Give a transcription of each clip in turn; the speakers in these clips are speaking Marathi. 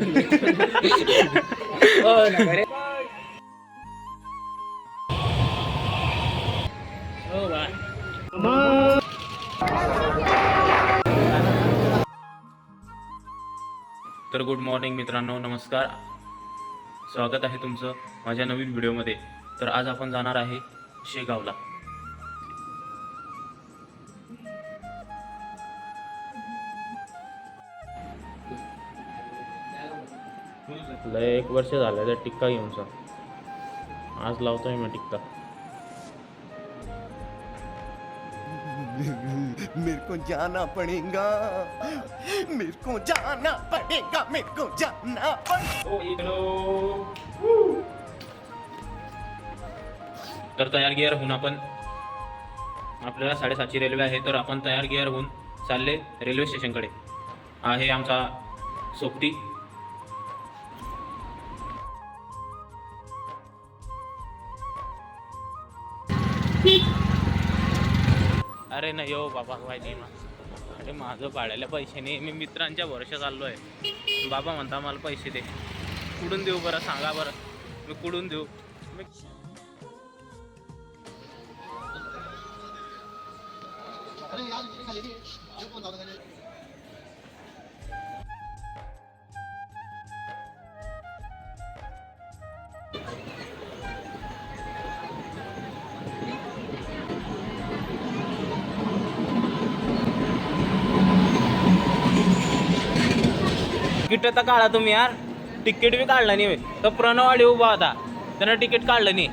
तर गुड मॉर्निंग मित्रांनो नमस्कार. स्वागत आहे तुमचं माझ्या नवीन व्हिडिओमध्ये. तर आज आपण जाणार आहे शेगावला. लय एक वर्ष झालं त्या टिक्का घेऊन जा आज लावतोय मी टिक्का. मेरे को जाना पड़ेगा मेरे को जाना पड़ेगा. मेरे को जाना पड़ेगा तर तयार गिअर होऊन आपण आपल्याला साडेसातची रेल्वे आहे तर आपण तयार गिअर होऊन चालले रेल्वे स्टेशनकडे आहे आमचा सोबती अरे नाही हो बाबा पाहिजे अरे माझं पाडायला पैसे नाही. मी मित्रांच्या वर्ष चाललो आहे बाबा म्हणता मला पैसे दे. कुठून देऊ बरं? सांगा बरं. मी कुठून देऊ? मी तिकीट तर काढा तुम्ही यार. तिकीट बी काढलं नाही तर प्रणवाडी उभा होता. त्यानं तिकीट काढलं नाही.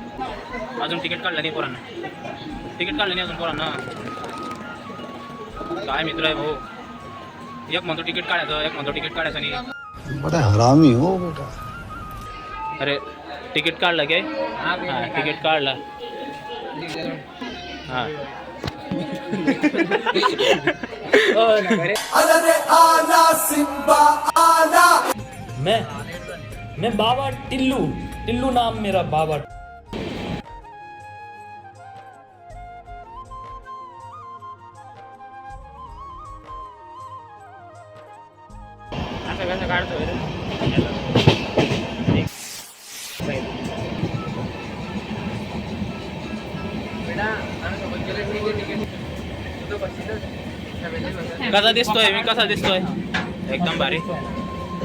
अजून तिकीट काढलं नाही पोरांना. तिकीट काढलं नाही अजून पोरांना. काय मित्र आहे भाऊ? एक म्हणतो तिकीट काढायचं एक म्हणतो तिकीट काढायचं नाही. बड़ा हरामी हो बेटा. अरे तिकीट काढलं काय? हा तिकीट काढला. हा. मैं मैं बाबा टिल्लू टिल्लू नाम मेरा बाबा। असं कसं काढतोय कसा दिसतोय मी कसा दिसतोय? एकदम भारी।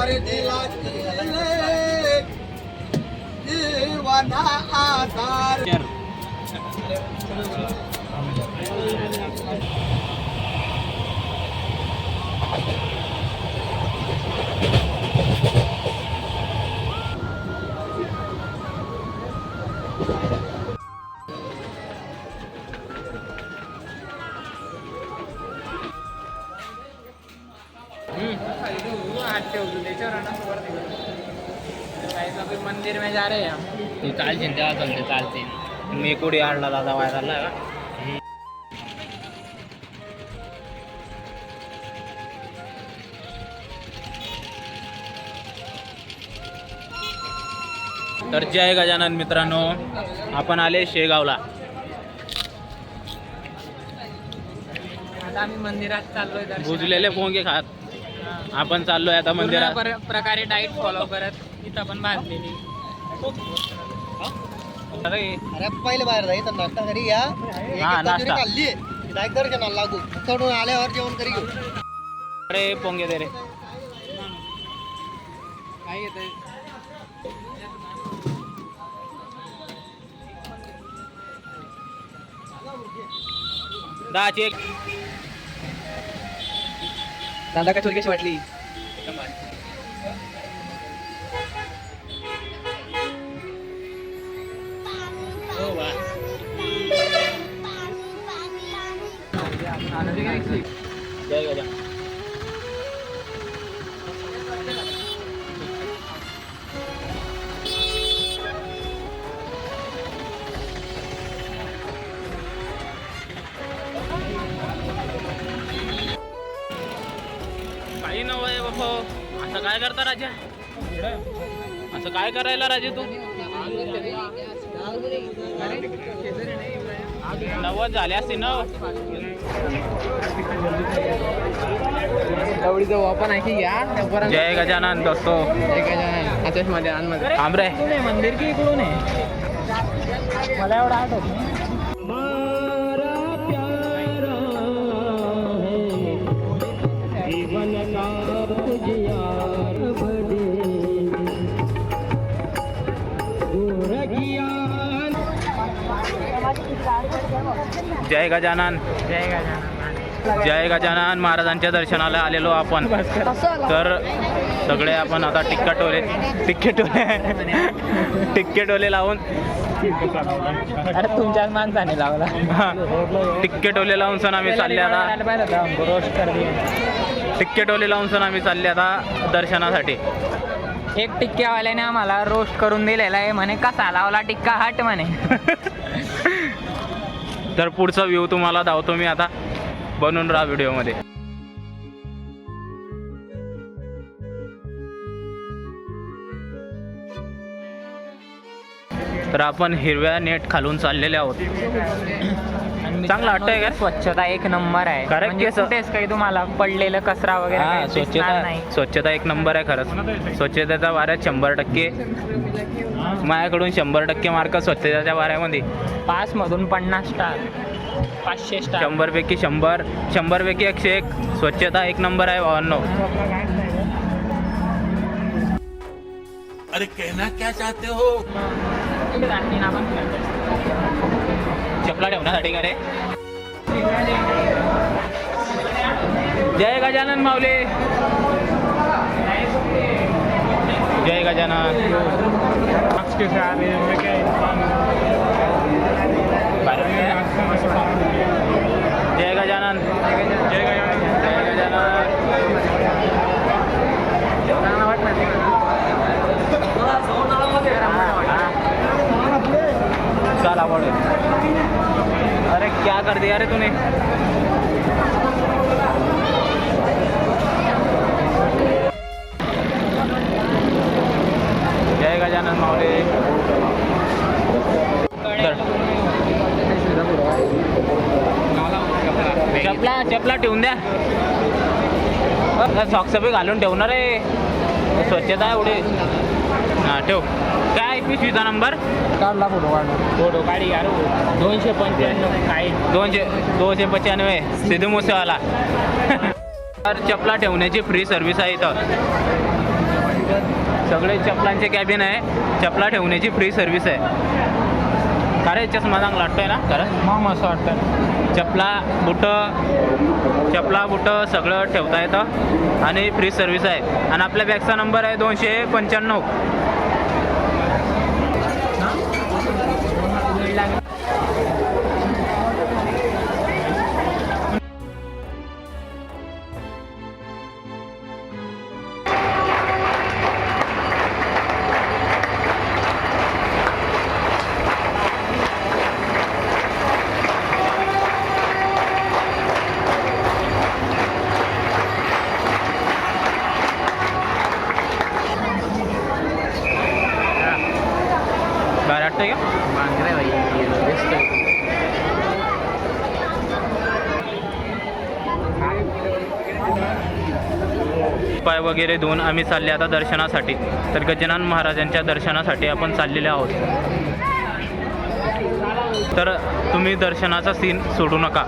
અરે દિલા જીવાના આધાર. मंदिर में जा रहे हैं हम। चालशील तेव्हा चालते चालते मी कुठे आणला दादा वायरला का? तर जय गजानन मित्रांनो आपण आले शेगावला. आता आम्ही मंदिरात चाललोय दर्शनाला. भुजलेले पोंगे खात. आपण चाललोय आता पूर्ण मंदिरात. पर- प्रकारे डाईट फॉलो करत. इथं पण बांधलेली अरे. अरे पहिले बाहेर जायचं नाश्ता घरी या हा, नाश्ता. खाल्ली. डायरेक्ट दर्शनाला लागू. चढून आल्यावर जेवण करी घेऊ. अरे पोंगे दे रे. काय येतंय दहाची एक. दादा काय कशी वाटली? जय गजान काही नवय बाबा. असं काय करता राजा? असं काय करायला राजे तू? नव्वद झाले असते ना एवढी जवळ आपण आहे की घ्या जय गजानन दोस्तो. मध्ये आमरे मंदिर की इकडून आहे? मला एवढा आठवत जय गजानन. जय गजानन महाराजांच्या दर्शनाला आलेलो आपण. तर सगळे आपण आता टिक्का टोले टिक्के टोले टिक्के टोले लावून अरे तुमच्याच माणसाने लावला. टिक्के टोले लावून सण आम्ही चालले आता. टिक्के टोले लावून सण आम्ही चालले आता दर्शनासाठी. एक टिक्क्यावाल्याने आम्हाला रोस्ट करून दिलेला आहे म्हणे कसा लावला टिक्का? हट म्हणे. तर पुढचा व्ह्यू तुम्हाला धावतो मी आता. बनून राहा व्हिडिओमध्ये. तर आपण हिरव्या नेट खालून चाललेले आहोत. चांगलं वाटतंय का? स्वच्छता एक नंबर आहे. कारण म्हणजे की असं- कुठेच काही तुम्हाला पडलेलं कचरा वगैरे हा काही दिसणार स्वच्छता नाही. स्वच्छता एक नंबर आहे खरंच. स्वच्छतेचा वाऱ्यात शंभर टक्के माझ्याकडून शंभर टक्के मार्क स्वच्छतेच्या वाऱ्यामध्ये. पाच मधून पन्नास स्टार पाचशे स्टार शंभर पैकी शंभर शंभर पैकी एकशे एक. स्वच्छता एक नंबर आहे भावांनो. अरे कहना क्या चाहते हो? चपला ठेवण्यासाठी का रे जय गजानन माऊली. जय गजानन. जय गजानन. जय गजानन. जय गजानन. चल आवड अरे क्या कर दिया अरे तूने? जय गजानन मावले. चपला चपला ठेवून द्या. सॉक्स बी घालून ठेवणार आहे. स्वच्छता एवढी. हां ठेव. काय पिशवीचा नंबर काढला फोटो काढला. फोटो काढी यार. दोनशे पंच्याण्णव काय? दोनशे दोनशे पंच्याण्णव सिद्धू मुसेवाला. तर चपला ठेवण्याची फ्री सर्व्हिस आहे इथं. सगळे चपलांचे कॅबिन आहे. चपला ठेवण्याची फ्री सर्व्हिस आहे. अरे चष्मा चांगला वाटतोय ना? खरं? मग असं वाटतं चपला बुटं चपला बुटं सगळं ठेवता येतं. आणि फ्री सर्व्हिस आहे. आणि आपल्या बॅगचा नंबर आहे दोनशे पंच्याण्णव. का पाय वगैरे धुवून आम्ही चालले आता दर्शनासाठी. तर गजानन महाराजांच्या दर्शनासाठी आपण चाललेले आहोत. तर तुम्ही दर्शनाचा सीन सोडू नका.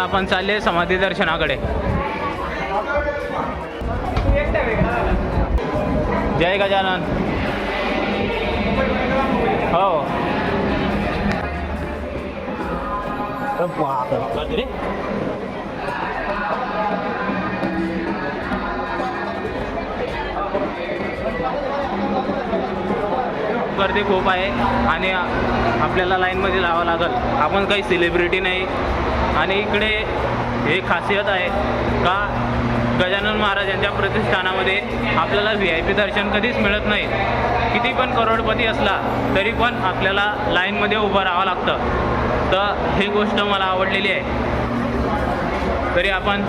आपण चालले समाधी दर्शनाकडे. जय गजानन. हो. गर्दी रे. गर्दी खूप आहे आणि आपल्याला लाईनमध्ये लावावं लागल. आपण काही सेलिब्रिटी नाही. आणि इकडे हे खासियत आहे का गजानन महाराज यांच्या प्रतिष्ठानामध्ये आपल्याला व्ही आय पी दर्शन कधीच मिळत नाही. किती पण करोडपती असला तरी पण आपल्याला लाईनमध्ये उभं राहावं लागतं. तर ही गोष्ट मला आवडलेली आहे. तरी आपण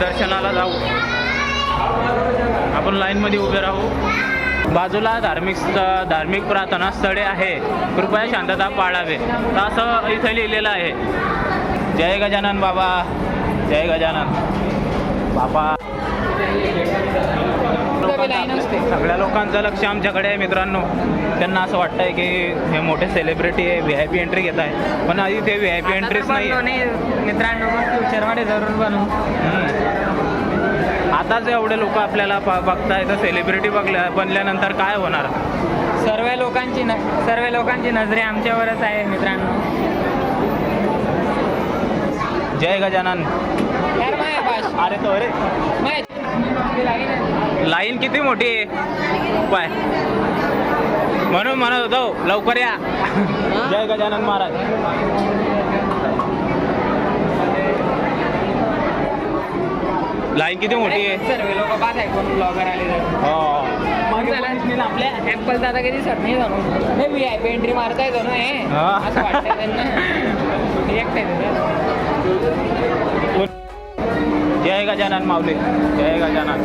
दर्शनाला जाऊ. आपण लाईनमध्ये उभे राहू. बाजूला धार्मिक धार्मिक प्रार्थना स्थळे आहे. कृपया शांतता पाळावे. तर असं इथं लिहिलेलं आहे. जय गजानन बाबा. जय गजानन. बाबा. सगळ्या लोकांचं लक्ष आमच्याकडे आहे मित्रांनो. त्यांना असं वाटतंय की हे मोठे सेलिब्रिटी आहे व्ही आय पी एंट्री घेत आहे. पण आधी ते व्ही आय पी एंट्रीच नाही. मित्रांनो फ्युचरमध्ये जरूर हम्म. आताच एवढे लोक आपल्याला बघताय तर सेलिब्रिटी बघल्या बनल्यानंतर काय होणार? सर्व लोकांची न सर्व लोकांची नजरे आमच्यावरच आहे मित्रांनो. जय गजानन. अरे तो अरे. लाईन किती मोठी आहे? पाय. म्हणून म्हणत होतो लवकर या. जय गजानन महाराज. लाईन किती मोठी आहे? सर्व लोक पाहत आहे कोण ब्लॉगर आले तर. हो. चला, आपल्या ऍपल दादा कधी नाही जाणू नाही आय पी एंट्री मारता येतो ना हे. हा. असं वाटतं त्यांना. आहे. जय गजानन माऊली? जय गजानन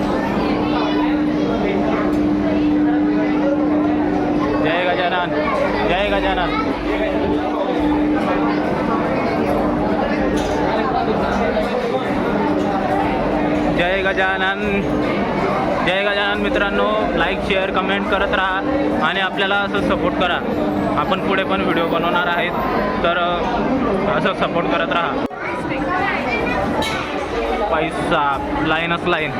जय गजानन जय गजानन जय गजानन जय गजानन मित्रांनो लाईक शेअर कमेंट करत राहा आणि आपल्याला असं सपोर्ट करा. आपण पुढे पण व्हिडिओ बनवणार आहेत. तर असं सपोर्ट करत राहा. पैसा लाईनच लाईन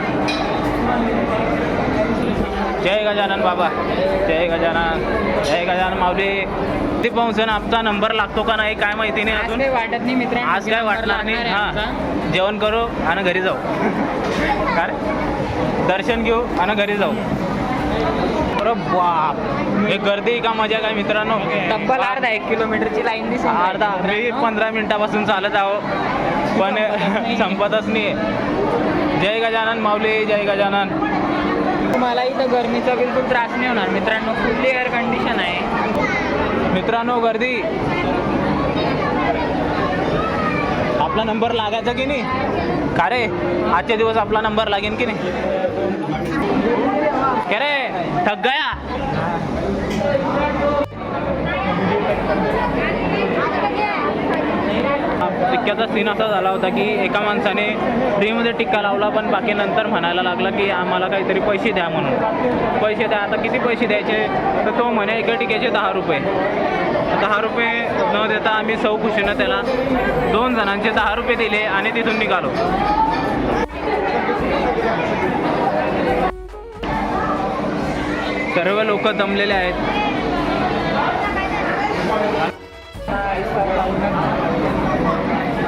जय गजानन बाबा. जय गजानन. जय गजानन माऊली. ते पाहून आमचा नंबर लागतो का नाही काय माहिती नाही अजून. वाटत नाही मित्रांनो आज काय वाटणार नाही. हां. जेवण करू आणि घरी जाऊ. काय? दर्शन घेऊ आणि घरी जाऊ. अरे बाप. हे गर्दी का मजा काय मित्रांनो? तब्बल अर्धा एक किलोमीटरची लाईन दिसून राहिली. अर्धा मी. पंधरा मिनिटापासून चालत आहो. पण संपतच नाही जय गजानन माऊली जय गजानन. तुम्हाला इथं गरमीचा बिलकुल त्रास नाही होणार. मित्रांनो फुल्ली एअर कंडिशन आहे. मित्रांनो गर्दी. आपला नंबर लागायचा की नाही? का रे? आजचे दिवस आपला नंबर लागेल की नाही? रे? थक गया? टिक्क्याचा सीन असा झाला होता की एका माणसाने फ्रीमध्ये टिक्का लावला पण बाकी नंतर म्हणायला लागला की आम्हाला काहीतरी पैसे द्या म्हणून. पैसे द्या आता किती पैसे द्यायचे? तर तो म्हणे एका टिक्क्याचे दहा रुपये. दहा रुपये न देता आम्ही सौ खुशीनं त्याला दोन जणांचे दहा रुपये दिले आणि तिथून निघालो. सर्व लोक दमलेले आहेत.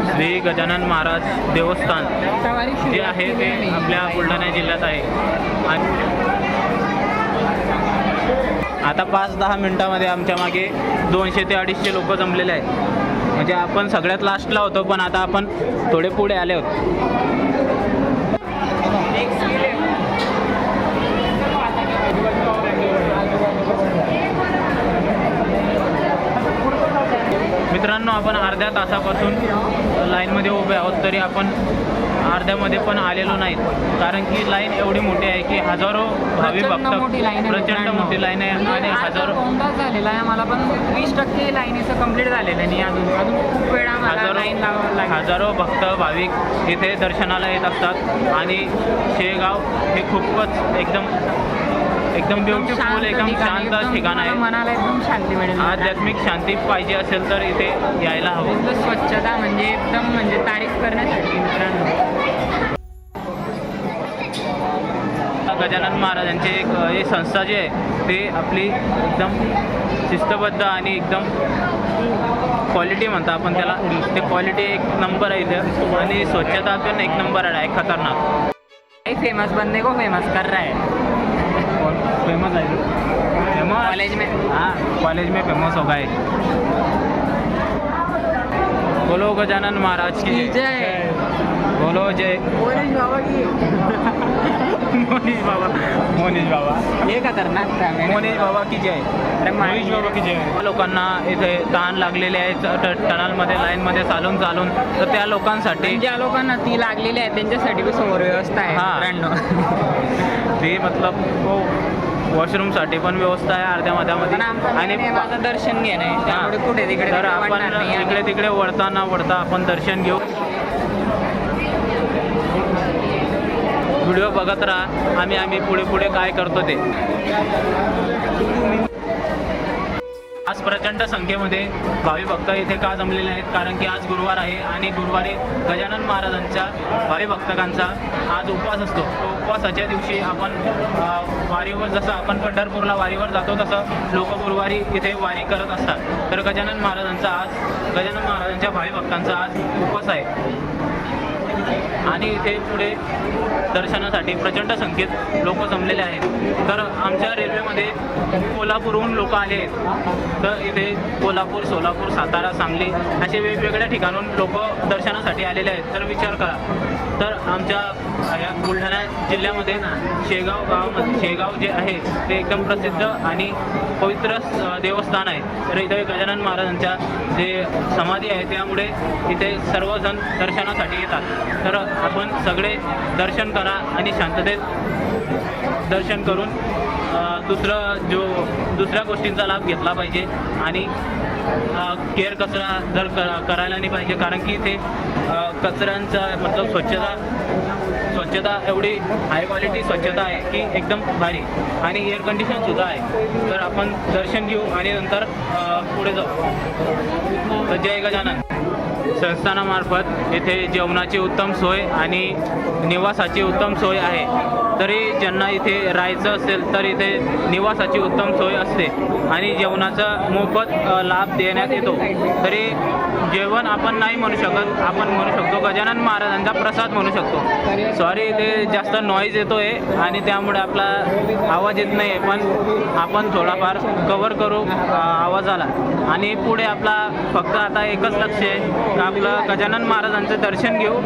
श्री गजानन महाराज देवस्थान जे आहे ते आपल्या बुलढाणा जिल्ह्यात आहे. आणि आता पाच दहा मिनिटामध्ये आमच्या मागे दोनशे ते अडीचशे लोक जमलेले आहेत. म्हणजे आपण सगळ्यात लास्टला होतो पण आता आपण थोडे पुढे आले होतो मित्रांनो आपण अर्ध्या तासापासून लाईनमध्ये उभे आहोत तरी आपण अर्ध्यामध्ये पण आलेलो नाहीत. कारण की लाईन एवढी मोठी आहे की हजारो भावी भक्त प्रचंड. मोठी लाईन आहे आणि हजारो झालेला आहे. मला पण वीस टक्के लाईनीचं कंप्लीट झालेलं नाही अजून अजून खूप वेळा हजारो लाईन हजारो भक्त भाविक इथे दर्शनाला येत असतात. आणि शेगाव हे खूपच एकदम एकदम ब्युटिफुल एकदम शांत ठिकाण आहे. मनाला एकदम शांती मिळेल आध्यात्मिक शांती पाहिजे असेल तर इथे यायला हवं. स्वच्छता म्हणजे एकदम म्हणजे तारीफ करण्यासाठी मित्रांनो. गजानन महाराजांचे एक हे संस्था जी आहे ते आपली एकदम शिस्तबद्ध आणि एकदम क्वालिटी म्हणता आपण त्याला. ते क्वालिटी एक नंबर आहे इथे. आणि स्वच्छता पण एक नंबर आहे खतरनाक. फेमस बंदे को फेमस कर रहा है. कॉलेज में। हाँ कॉलेज में फेमस हो गए बोलो गजानन महाराज की। जय। बोलो जय। मोनीश बाबा मोनीश बाबा। हे खतरनाक काम आहे. मोनीश बाबा की जय। मोनीश बाबा की जय. लोकांना इथे ताण लागलेले आहे ट- टनलमध्ये लाईनमध्ये चालून चालून. तर त्या लोकांसाठी ज्या लोकांना ती लागलेली आहे त्यांच्यासाठी बी समोर व्यवस्था आहे हा. ते मतलब वॉशरूमसाठी पण व्यवस्था आहे अर्ध्या मध्यामध्ये. आणि माझं दर्शन घेणं आहे. त्यामुळे कुठे तिकडे तर तिकडे आपण इकडे तिकडे वळताना वळता आपण दर्शन घेऊ. व्हिडिओ बघत राहा. आम्ही आम्ही पुढे पुढे काय करतो ते. आज प्रचंड संख्येमध्ये भावी भक्त इथे का जमलेले आहेत? कारण की आज गुरुवार आहे आणि गुरुवारी गजानन महाराजांच्या भावी भक्तकांचा आज उपवास असतो. तो उपवासाच्या दिवशी आपण वारीवर जसं आपण पंढरपूरला वारीवर जातो तसं लोक गुरुवारी इथे वारी करत असतात. तर गजानन महाराजांचा आज गजानन महाराजांच्या भावी भक्तांचा आज उपवास आहे. आणि इथे पुढे दर्शनासाठी प्रचंड संख्येत लोक जमलेले आहेत. तर आमच्या रेल्वेमध्ये कोल्हापूरहून लोक आले आहेत. तर इथे कोल्हापूर सोलापूर सातारा सांगली असे वेगवेगळ्या ठिकाणून लोक दर्शनासाठी आलेले आहेत. तर विचार करा. तर आमच्या या बुलढाणा जिल्ह्यामध्ये ना शेगाव गावामध्ये शेगाव जे आहे ते एकदम प्रसिद्ध आणि पवित्र देवस्थान आहे. तर इथे गजानन महाराजांच्या जे समाधी आहे त्यामुळे इथे सर्वजण दर्शनासाठी येतात. तर आपण सगळे दर्शन करा आणि शांततेत दर्शन करून दुसरा दुसरं जो दुसऱ्या गोष्टींचा लाभ घेतला पाहिजे आणि केअर कचरा जर करायला नाही पाहिजे कारण की इथे कचऱ्यांचा मतलब स्वच्छता स्वच्छता एवढी हाय क्वालिटी स्वच्छता आहे की एकदम भारी आणि एअर कंडिशन सुद्धा आहे. तर आपण दर्शन घेऊ आणि नंतर पुढे जाऊ. तर जय गजानन. संस्थानामार्फत येथे जेवणाची उत्तम सोय आणि निवासाची उत्तम सोय आहे. तरी ज्यांना इथे राहायचं असेल तर इथे निवासाची उत्तम सोय असते आणि जेवणाचा मोफत लाभ देण्यात येतो. तरी जेवण आपण नाही म्हणू शकत. आपण म्हणू शकतो गजानन महाराजांचा प्रसाद म्हणू शकतो. सॉरी ते जास्त नॉईज येतो आहे आणि त्यामुळे आपला आवाज येत नाही आहे पण आपण थोडाफार कवर करू आवाजाला. आणि पुढे आपला फक्त आता एकच लक्ष आहे आपलं गजानन महाराजांचं दर्शन घेऊ.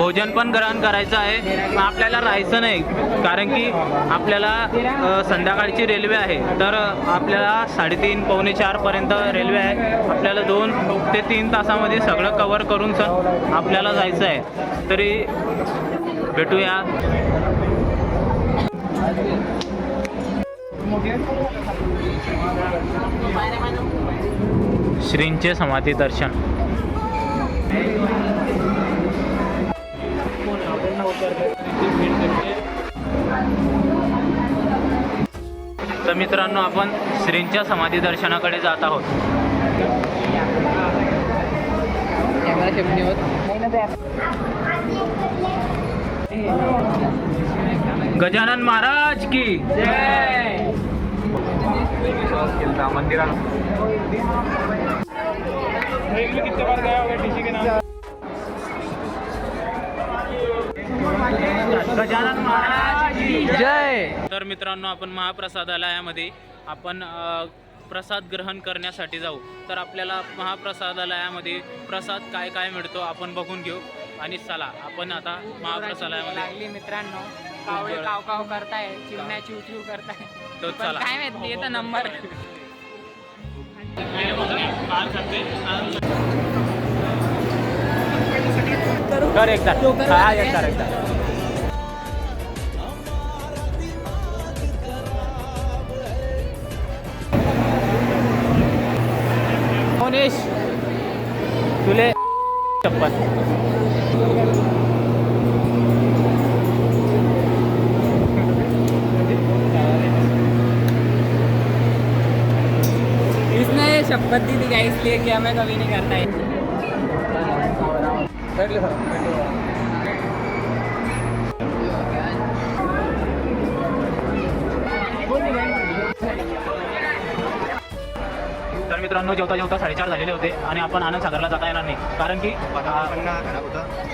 भोजन पण ग्रहण करायचं आहे. आपल्याला राहायचं नाही कारण की आपल्याला संध्याकाळची रेल्वे आहे. तर आपल्याला साडेतीन पावणे चारपर्यंत रेल्वे आहे. आपल्याला दोन ते तीन तासामध्ये सगळं कवर करून सर आपल्याला जायचं आहे. तरी भेटूया. श्रींचे समाधी दर्शन. तर मित्रांनो आपण श्रींच्या समाधी दर्शनाकडे जात आहोत. गजानन महाराज की. गजानन महाराज की जय. तर मित्रांनो आपण महाप्रसादालयामध्ये आपण प्रसाद ग्रहण करण्यासाठी जाऊ. तर आपल्याला महाप्रसादालयामध्ये प्रसाद काय काय मिळतो आपण बघून घेऊ. आणि चला आपण आता महाप्रसादालयामध्ये लागली मित्रांनो. कावळे काव काव करताय चिमण्याची उठीव करताय. तो पण चला. काय माहिती येतं नंबर. कर एकदा. हा एकदा एकदा मोनेश तुले चप्पल। इसने ये शपथ दी थी गाइस इसलिए क्या मैं कभी नहीं करता है। तर मित्रांनो जेवता जेवता साडेचार झालेले होते आणि आपण आनंद सागरला जाता येणार नाही. कारण की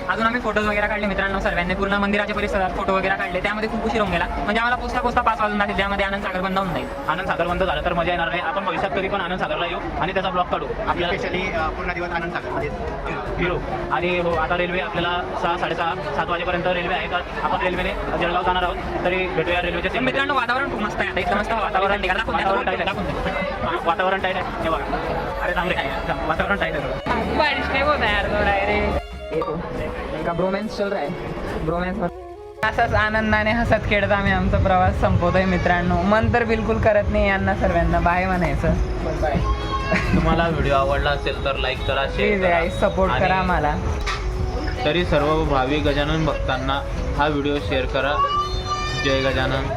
अजून आम्ही फोटोज वगैरे काढले मित्रांनो सर्वांनी पूर्ण मंदिराच्या परिसरात फोटो वगैरे काढले. त्यामध्ये खूप उशीर होऊन गेला. म्हणजे आम्हाला पोचता पोचता पाच वाजून जातील त्यामध्ये आनंद सागर बंद होऊन जाईल. आनंद सागर बंद झाला तर मजा येणार नाही. आपण भविष्यात कधी पण आनंद सागरला येऊ आणि त्याचा ब्लॉग काढू. आपल्याला पूर्ण दिवस आनंद सागर आणि हो आता रेल्वे आपल्याला सहा साडेसहा सात वाजेपर्यंत रेल्वे आहे. तर आपण रेल्वेने जळगाव जाणार आहोत. तरी भेटूया रेल्वेच्या तर मित्रांनो वातावरण खूप मस्त आहे. मस्त वातावरण वातावरण टाईट. आहे. वातावरण टाईट आहे. अरे थांब रे थांब. वातावरण टाईट आहे थोडं. बारिश नहीं होता यार थोड़ा रे का ब्रोमॅन्स चल रहा है ब्रोमॅन्स असंच आनंदाने हसत खेळत आम्ही आमचा प्रवास संपवतोय मित्रांनो मन तर बिलकुल करत नाही यांना सर्वांना बाय म्हणायचं बाय तुम्हाला व्हिडिओ आवडला असेल तर लाईक करा शेअर गाईस सपोर्ट करा आम्हाला तरी सर्व भावी गजानन भक्तांना हा व्हिडिओ शेअर करा जय गजानन